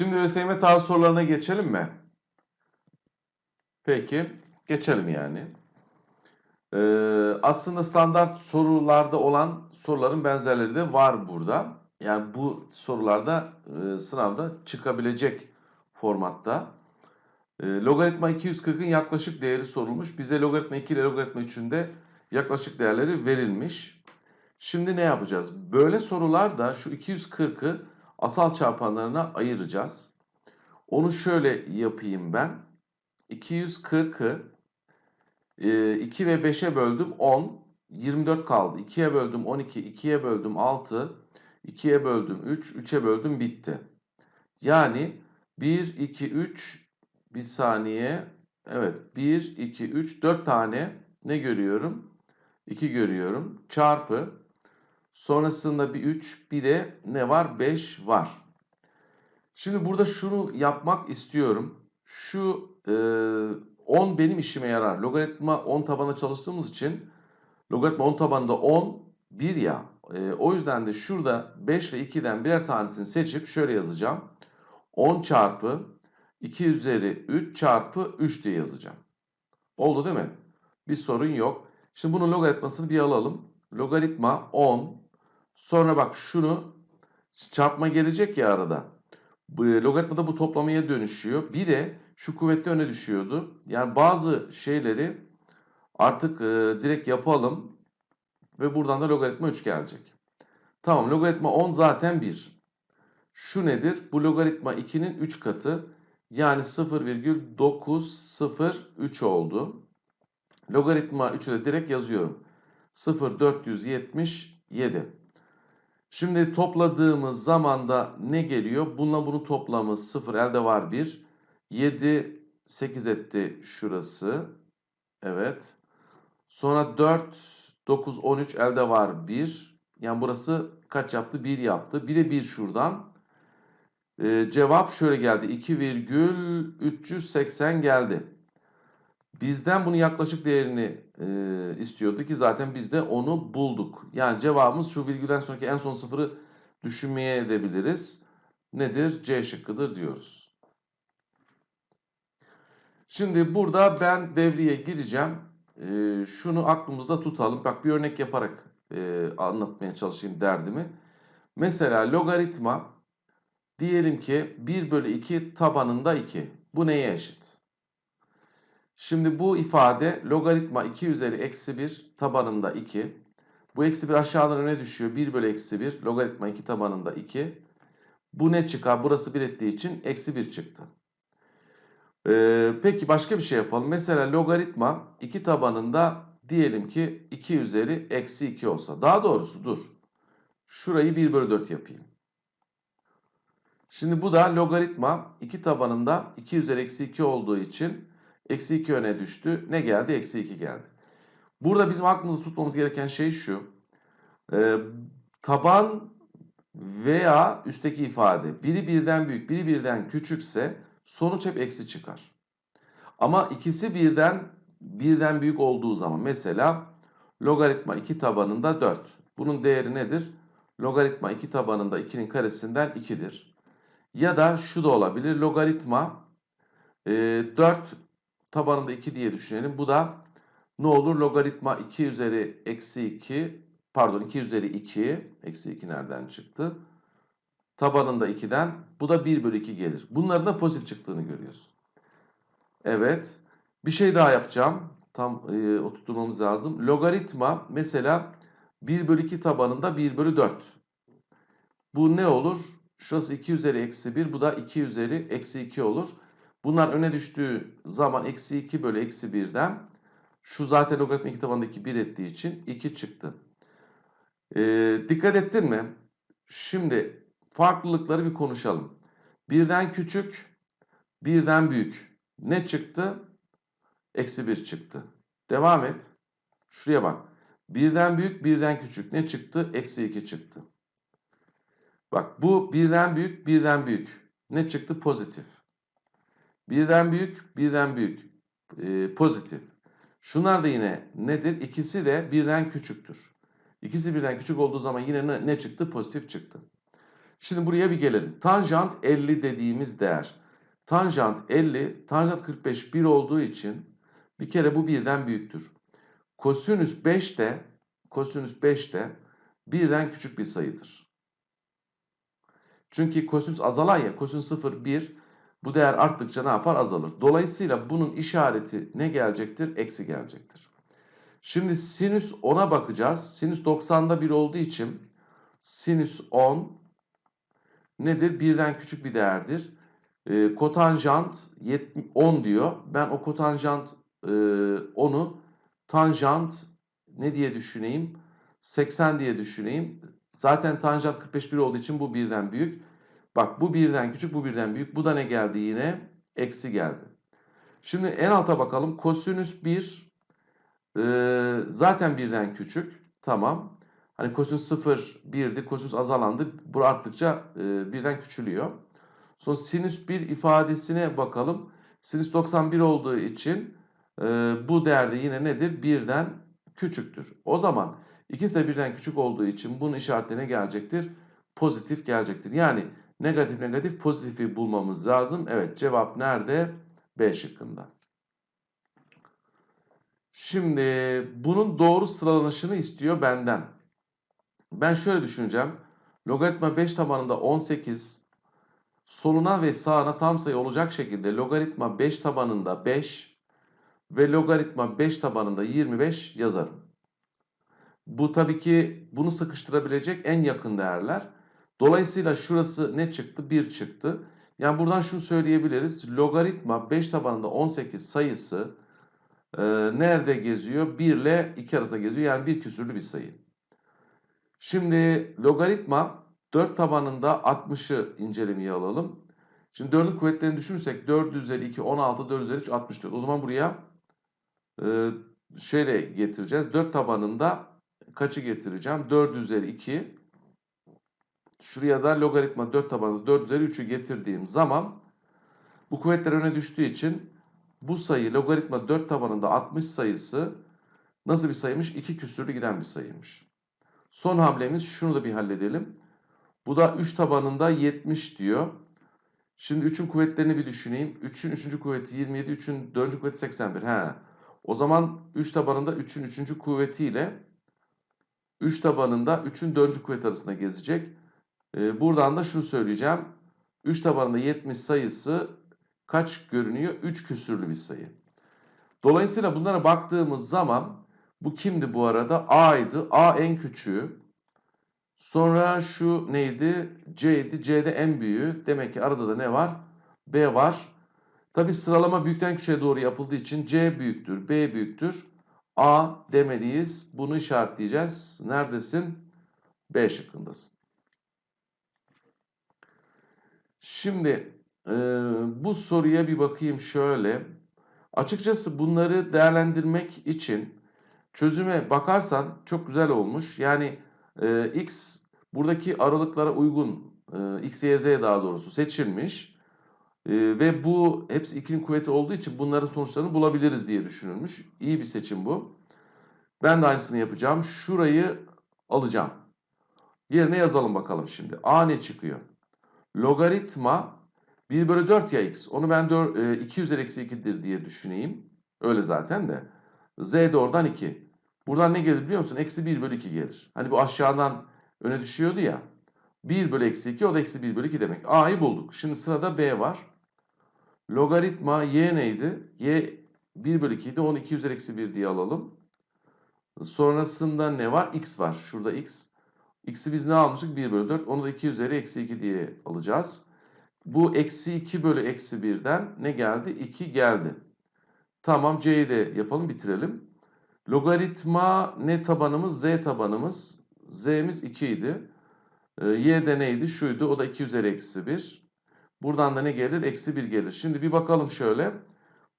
Şimdi ÖSYM tarzı sorularına geçelim mi? Peki, geçelim yani. Ee, aslında standart sorularda olan soruların benzerleri de var burada. Yani bu sorularda e, sınavda çıkabilecek formatta. E, logaritma 240'ın yaklaşık değeri sorulmuş. Bize logaritma 2 ile logaritma 3'ün de yaklaşık değerleri verilmiş. Şimdi ne yapacağız? Böyle sorularda şu 240'ı asal çarpanlarına ayıracağız. Onu şöyle yapayım ben. 240'ı 2 ve 5'e böldüm 10. 24 kaldı. 2'ye böldüm 12. 2'ye böldüm 6. 2'ye böldüm 3. 3'e böldüm bitti. Yani 1, 2, 3 bir saniye. Evet 1, 2, 3 4 tane ne görüyorum? 2 görüyorum. Çarpı. Sonrasında bir 3 bir de ne var? 5 var. Şimdi burada şunu yapmak istiyorum. Şu e, 10 benim işime yarar. Logaritma 10 tabana çalıştığımız için logaritma 10 tabanında 10 1 ya. E, o yüzden de şurada 5 ile 2'den birer tanesini seçip şöyle yazacağım. 10 çarpı 2 üzeri 3 çarpı 3 diye yazacağım. Oldu değil mi? Bir sorun yok. Şimdi bunun logaritmasını bir alalım. Logaritma 10. Sonra bak şunu çarpma gelecek ya arada. Bu, logaritmada bu toplamaya dönüşüyor. Bir de şu kuvvetli öne düşüyordu. Yani bazı şeyleri artık e, direkt yapalım. Ve buradan da logaritma 3 gelecek. Tamam logaritma 10 zaten 1. Şu nedir? Bu logaritma 2'nin 3 katı. Yani 0,903 oldu. Logaritma 3'ü de direkt yazıyorum. 0,477. Şimdi topladığımız zaman da ne geliyor? Bununla bunun toplamı 0 elde var 1. 7, 8 etti şurası. Evet. Sonra 4, 9, 13 elde var 1. Yani burası kaç yaptı? 1 yaptı. Bir de 1 şuradan. Ee, cevap şöyle geldi. 2,380 geldi. Bizden bunun yaklaşık değerini e, istiyordu ki zaten biz de onu bulduk. Yani cevabımız şu virgülden sonraki en son sıfırı düşünmeye edebiliriz. Nedir? C şıkkıdır diyoruz. Şimdi burada ben devreye gireceğim. E, şunu aklımızda tutalım. Bak bir örnek yaparak e, anlatmaya çalışayım derdimi. Mesela logaritma diyelim ki 1 bölü 2 tabanında 2. Bu neye eşit? Şimdi bu ifade logaritma 2 üzeri eksi 1 tabanında 2. Bu eksi 1 aşağıdan öne düşüyor. 1 bölü eksi 1 logaritma 2 tabanında 2. Bu ne çıkar? Burası 1 ettiği için eksi 1 çıktı. Ee, peki başka bir şey yapalım. Mesela logaritma 2 tabanında diyelim ki 2 üzeri eksi 2 olsa. Daha doğrusu dur. Şurayı 1 bölü 4 yapayım. Şimdi bu da logaritma 2 tabanında 2 üzeri eksi 2 olduğu için eksi 2 öne düştü. Ne geldi? Eksi 2 geldi. Burada bizim aklımızda tutmamız gereken şey şu. Ee, taban veya üstteki ifade biri birden büyük, biri birden küçükse sonuç hep eksi çıkar. Ama ikisi birden birden büyük olduğu zaman mesela logaritma 2 tabanında 4. Bunun değeri nedir? Logaritma 2 tabanında 2'nin karesinden 2'dir. Ya da şu da olabilir. Logaritma e, 4 tabanında 2 diye düşünelim. Bu da ne olur? Logaritma 2 üzeri eksi 2 pardon 2 üzeri 2 eksi 2 nereden çıktı? Tabanında 2'den bu da 1 bölü 2 gelir. Bunların da pozitif çıktığını görüyorsun. Evet. Bir şey daha yapacağım. Tam e, oturtmamız lazım. Logaritma mesela 1 bölü 2 tabanında 1 bölü 4. Bu ne olur? Şurası 2 üzeri eksi 1. Bu da 2 üzeri eksi 2 olur. Bunlar öne düştüğü zaman eksi 2 bölü eksi 1'den şu zaten logaritma 2 tabanındaki 1 ettiği için 2 çıktı. Ee, dikkat ettin mi? Şimdi farklılıkları bir konuşalım. Birden küçük, birden büyük. Ne çıktı? Eksi 1 çıktı. Devam et. Şuraya bak. Birden büyük, birden küçük. Ne çıktı? Eksi 2 çıktı. Bak bu birden büyük, birden büyük. Ne çıktı? Pozitif. Birden büyük, birden büyük. Ee, pozitif. Şunlar da yine nedir? İkisi de birden küçüktür. İkisi birden küçük olduğu zaman yine ne, ne çıktı? Pozitif çıktı. Şimdi buraya bir gelelim. Tanjant 50 dediğimiz değer. Tanjant 50, tanjant 45 1 olduğu için bir kere bu birden büyüktür. Kosinüs 5 de kosinüs 5 de birden küçük bir sayıdır. Çünkü kosinüs azalan ya kosinüs 0 1 bu değer arttıkça ne yapar? Azalır. Dolayısıyla bunun işareti ne gelecektir? Eksi gelecektir. Şimdi sinüs 10'a bakacağız. Sinüs 90'da 1 olduğu için sinüs 10 nedir? Birden küçük bir değerdir. E, kotanjant 70, 10 diyor. Ben o kotanjant e, 10'u tanjant ne diye düşüneyim? 80 diye düşüneyim. Zaten tanjant 45 1 olduğu için bu birden büyük. Bak bu birden küçük, bu birden büyük. Bu da ne geldi yine? Eksi geldi. Şimdi en alta bakalım. Kosinüs 1 e, zaten birden küçük. Tamam. Hani kosinüs 0 1'di. Kosinüs azalandı. Bu arttıkça e, birden küçülüyor. Sonra sinüs 1 ifadesine bakalım. Sinüs 91 olduğu için e, bu değerde yine nedir? Birden küçüktür. O zaman ikisi de birden küçük olduğu için bunun işareti ne gelecektir? Pozitif gelecektir. Yani negatif negatif pozitifi bulmamız lazım. Evet cevap nerede? B şıkkında. Şimdi bunun doğru sıralanışını istiyor benden. Ben şöyle düşüneceğim. Logaritma 5 tabanında 18 soluna ve sağına tam sayı olacak şekilde logaritma 5 tabanında 5 ve logaritma 5 tabanında 25 yazarım. Bu tabii ki bunu sıkıştırabilecek en yakın değerler. Dolayısıyla şurası ne çıktı? 1 çıktı. Yani buradan şunu söyleyebiliriz. Logaritma 5 tabanında 18 sayısı e, nerede geziyor? 1 ile 2 arasında geziyor. Yani bir küsürlü bir sayı. Şimdi logaritma 4 tabanında 60'ı incelemeye alalım. Şimdi 4'ün kuvvetlerini düşünürsek 4 üzeri 2 16, 4 üzeri 3 64. O zaman buraya e, şöyle getireceğiz. 4 tabanında kaçı getireceğim? 4 üzeri 2. Şuraya da logaritma 4 tabanında 4 üzeri 3'ü getirdiğim zaman bu kuvvetler öne düştüğü için bu sayı logaritma 4 tabanında 60 sayısı nasıl bir sayıymış? 2 küsürlü giden bir sayıymış. Son hamlemiz şunu da bir halledelim. Bu da 3 tabanında 70 diyor. Şimdi 3'ün kuvvetlerini bir düşüneyim. 3'ün 3. kuvveti 27, 3'ün 4. kuvveti 81. He. O zaman 3 tabanında 3'ün 3. kuvvetiyle 3 tabanında 3'ün 4. kuvvet arasında gezecek. Ee, buradan da şunu söyleyeceğim. 3 tabanında 70 sayısı kaç görünüyor? 3 küsürlü bir sayı. Dolayısıyla bunlara baktığımız zaman bu kimdi bu arada? A'ydı. A en küçüğü. Sonra şu neydi? C'ydi. C'de en büyüğü. Demek ki arada da ne var? B var. Tabi sıralama büyükten küçüğe doğru yapıldığı için C büyüktür, B büyüktür. A demeliyiz. Bunu işaretleyeceğiz. Neredesin? B şıkkındasın. Şimdi e, bu soruya bir bakayım şöyle. Açıkçası bunları değerlendirmek için çözüme bakarsan çok güzel olmuş. Yani e, x buradaki aralıklara uygun e, x, y, z daha doğrusu seçilmiş. E, ve bu hepsi 2'nin kuvveti olduğu için bunların sonuçlarını bulabiliriz diye düşünülmüş. İyi bir seçim bu. Ben de aynısını yapacağım. Şurayı alacağım. Yerine yazalım bakalım şimdi. A ne çıkıyor? Logaritma 1 bölü 4 ya x. Onu ben 4, e, 2 üzeri eksi 2'dir diye düşüneyim. Öyle zaten de. Z de oradan 2. Buradan ne gelir biliyor musun? Eksi 1 bölü 2 gelir. Hani bu aşağıdan öne düşüyordu ya. 1 bölü eksi 2 o da eksi 1 bölü 2 demek. A'yı bulduk. Şimdi sırada B var. Logaritma y neydi? Y 1 bölü 2 idi. Onu 2 üzeri eksi 1 diye alalım. Sonrasında ne var? X var. Şurada x. X'i biz ne almıştık? 1 bölü 4. Onu da 2 üzeri eksi 2 diye alacağız. Bu eksi 2 bölü eksi 1'den ne geldi? 2 geldi. Tamam C'yi de yapalım bitirelim. Logaritma ne tabanımız? Z tabanımız. Z'miz 2 idi. Ee, y de neydi? Şuydu. O da 2 üzeri eksi 1. Buradan da ne gelir? Eksi 1 gelir. Şimdi bir bakalım şöyle.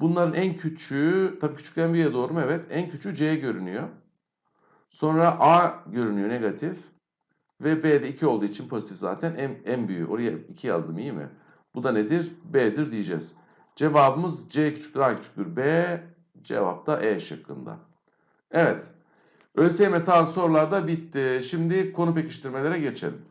Bunların en küçüğü, tabii küçükten büyüğe doğru mu? Evet. En küçüğü C görünüyor. Sonra A görünüyor negatif. Ve B'de 2 olduğu için pozitif zaten en, en büyüğü. Oraya 2 yazdım iyi mi? Bu da nedir? B'dir diyeceğiz. Cevabımız C küçüktür A küçüktür B. Cevap da E şıkkında. Evet. ÖSYM tarzı sorular da bitti. Şimdi konu pekiştirmelere geçelim.